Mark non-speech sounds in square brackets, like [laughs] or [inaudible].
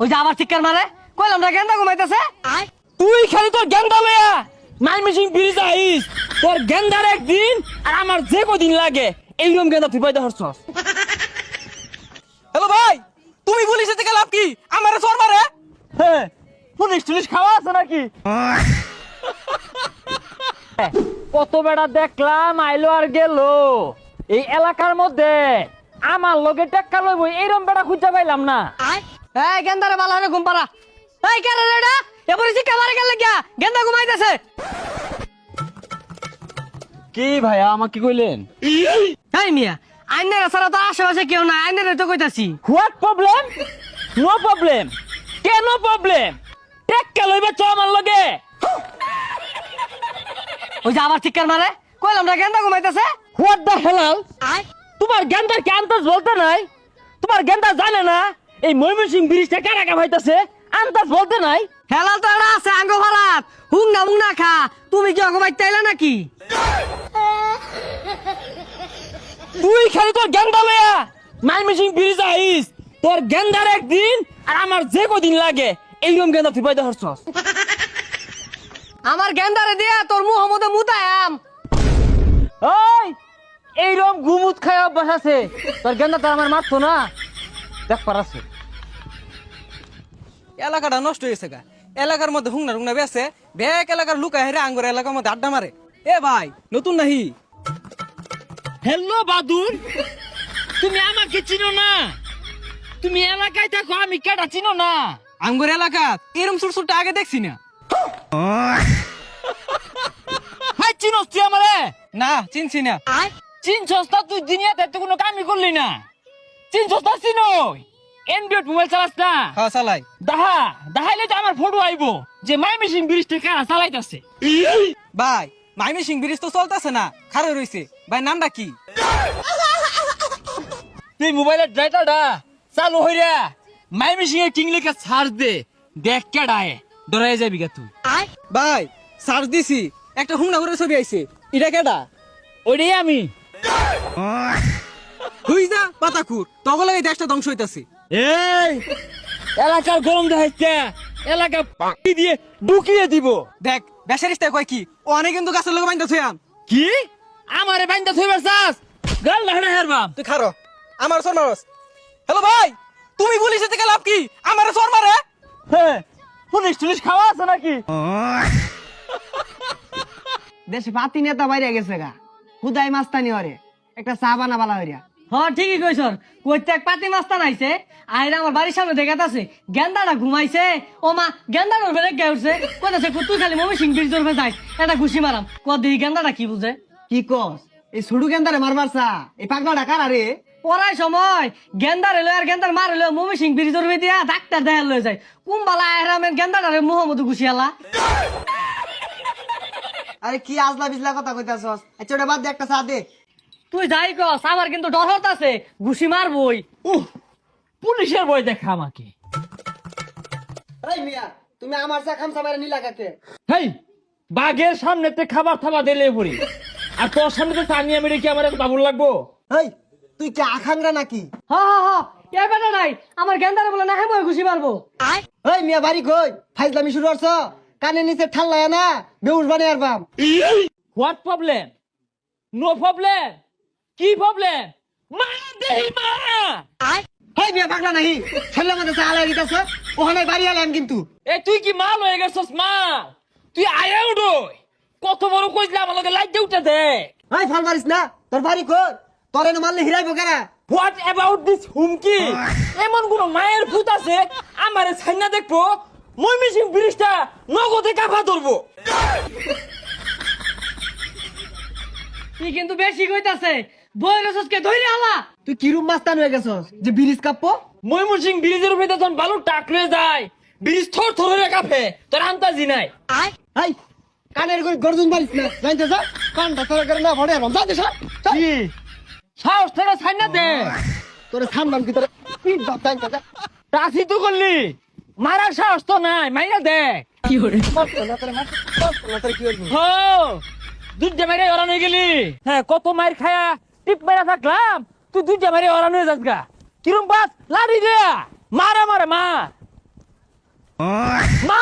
ওই যে আবার চিৎকার মারে। কইলাম না গেন্দা ঘুমাইতেছে? তুই খালি তোর গেন্দা লয়া মাই মিশিং ব্রিজ আইস তোর গেন্দার একদিন আর আমার যে কদিন লাগে এইরকম গেন্দা তুই পাইতে হরছস। হ্যালো ভাই তুমি পুলিশে থেকে লাভ কি? আমারে চোর মারে? হ্যাঁ পুলিশ টুলিশ খাওয়া আছে নাকি? কত বেড়া দেখলাম আইলো আর গেল। এই এলাকার মধ্যে আমার লগে টেক্কা লইব এইরকম বেড়া খুঁজে পাইলাম না। এই গেন্দারে বালা হলে ঘুম পারা এই কে রে এটা এবারে মারে গেল গিয়া গেন্দা ঘুমাইতেছে। কি ভাইয়া আমাকে কইলেন? এই মিয়া আইনের ছাড়া তো আশেপাশে কেউ নাই আইনের তো কইতাছি। হোয়াট প্রবলেম নো প্রবলেম কেন প্রবলেম টেক্কা লইবে চ আমার লগে। ওই যে আবার চিৎকার মারে। কইলাম না গেন্দা ঘুমাইতেছে। হোয়াট দ্য হেলাল তোমার গেন্দার কি আন্দাজ বলতে নাই? তোমার গেন্দা জানে না? এই ময়মনসিং ব্রিজটা কারা কা ভাইতাছে আন্দাজ বলতে নাই। হেলাল তো আছে আঙ্গ না হুং না খা। তুমি কি ঘুমাইতে আইলে নাকি? তুই খালি তোর গেন্দা লয়া ময়মনসিং ব্রিজ আইস। তোর গেন্দার একদিন আর আমার যে কদিন লাগে এইরকম গেন্দা তুই পাইতে হরছস আমার গেন্দারে দিয়া তোর মুহ মধ্যে মুতায়াম ওই এইরকম গুমুত খায় অভ্যাস আছে। তোর গেন্দা তোর আমার মারতো না। দেখ পারাছে এলাকাটা নষ্ট হয়েছে গা। এলাকার মধ্যে হুংনা হুংনা বেছে ব্যাক এলাকার লুকা হেরে আঙ্গুর এলাকার মধ্যে আড্ডা মারে। এ ভাই নতুন নাহি? হ্যালো বাদুর তুমি আমাকে চিনো না? তুমি এলাকায় থাকো আমি কেটা চিনো না? আঙ্গুর এলাকা এরম ছোট ছোট আগে দেখছি না। হাই চিনোস তুই আমারে? না চিনছি না। চিন সস্তা তুই দুনিয়াতে তো কোনো কামই করলি না। চিন সস্তা চিনই এন্ড্রয়েড মোবাইল চালাস না? হ্যাঁ চালাই। দাহা দাহাইলে তো আমার ফটো আইবো। যে মাই মেশিন ব্রিজটা কারা চালাইতাছে? ভাই মাইমি সিং ব্রিজ তো চলতেছে না খারে রইছে। ভাই নামটা কি? তুই মোবাইলের ডাটাটা চালু হইরা মাই মেশিন এর কিং লেখা সার্চ দে দেখ কেডায়। ডরাই যাবি গা তুই। ভাই সার্চ দিছি একটা হুংনা করে ছবি আইছে। এটা কেডা? ওইটাই আমি। হুই যা পাতাকুর তখন লাগে দেশটা ধ্বংস হইতাছে। এই! [laughs] এলাকার গরম দেখাইছে। এলাকা পাকি। দিয়ে? ঢুকিয়ে দিব। দেখ বেসারিস্তায় কয় কি? ও অনেক কিন্তু গাছের লোক বাইন্দা থুয়াম কি? আমারে বাইন্দা থইবার চাস? গাল লাহড়া হেরবাম তুই খারো। আমার সর মারস হ্যালো ভাই তুমি পুলিশে থেকে লাভ কি? আমার সর মারে হ্যাঁ পুলিশ টুলিশ খাওয়া আছে নাকি? দেশে পাতি নেতা বাইরে গেছে গা। হুদাই মাস্তানি হরে একটা চা বানা বালা হইরা। হ ঠিকই কইছ প্রত্যেক পাতি মাস্তান আইছে আইরা আমার বাড়ির সামনে দেখাতাছে গেন্দাটা ঘুমাইছে। ও মা গেন্দাটার ফেলে গে উঠছে। কইতাছে তুই খালি মমি সিং ব্রিজের ফেলে যাইস এটা ঘুষি মারাম। ক দিই গেন্দাটা কি বুঝে? কি কস? এই ছুডু গেন্দারে মারবার চা। এই পাগলাটা কার আরে পড়াই সময় গেন্দার এলো আর গেন্দার মার এলো মমি সিং ব্রিজের ফেলে দিয়া ডাক্তার দেখা লয়ে যায়। কুম্বালা আহরামের গেন্দাটারে মোহাম্মদ ঘুষিয়ালা। আরে কি আজলা বিজলা কথা কইতাছস? আচ্ছা ওটা বাদ দে একটা চা দে। তুই যাই কস আমার কিন্তু ডর হতাছে ঘুষি মারবই। উহ পুলিশের বই দেখা আমাকে। এই মিয়া তুমি আমার চা খামসা মারে নিলা কাকে? হেই বাঘের সামনেতে খাবার থাবা দিলে পড়ি আর তোর সামনে তো চা নিয়ে মেরে কি আমার বাবুর লাগবো। এই তুই কি আখাংরা নাকি? হ হ হ এ বেটা নাই আমার গেন্দারে বলে না হ্যাঁ মই ঘুষি মারবো। এই মিয়া বাড়ি কই? ফাইজলামি শুরু করছ? কানে নিচে ঠাল্লায় না বেউস বানিয়ে আর বাম হোয়াট প্রবলেম নো প্রবলেম কি প্রবলেম মা দেহি মা এই মিয়া পাগলা নাহি? ছেলে মধ্যে চা আলাই ওখানে বাড়ি আলাম কিন্তু। এ তুই কি মাল হয়ে গেছস মা তুই আয়া কত বড় উঠে দে এই ফল মারিস না। তোর বাড়ি কই? তোর এনে মারলে হিরাইবো কেনা হোয়াট অ্যাবাউট দিস হুমকি? এমন কোন মায়ের ভূত আছে? আমারে ছাইনা দেখব মই মিশিং ব্রিজটা নগদে কাফা ধরবো। তুই কিন্তু বেশি কইতাছে? ধইরে আলা! তুই কিরুম মাস্তান হয়ে গেছস? যে ব্রিজ কাপ্পো ময়মনসিং ব্রিজের উপরে যখন বালু টাকলে যায় ব্রিজ থর থর হয়ে কাঁপে তোর আন্তাজি নাই। এই কানের কই গর্জন মারিস না জানতে যা কানটা তোর করে না ভরে আলম যাতে সা কি? সাহস থেকে ছাইনা দে। তোরে সামলাম কি তোরে? পিট বাপ জানতে যা টাসি তো করলি। মারার সাহস তো নাই মাইরা দে। মার না তোরে মার না তোরে কি করবি হো দুধ হয়ে গেলি। হ্যাঁ কত মাইর খায়া টিপ মেরা থাকলাম। তুই দুইটা মেরে ওরান হয়ে যাস গা। কিরম বাস? লাড়ি দে মারা মারা মা মা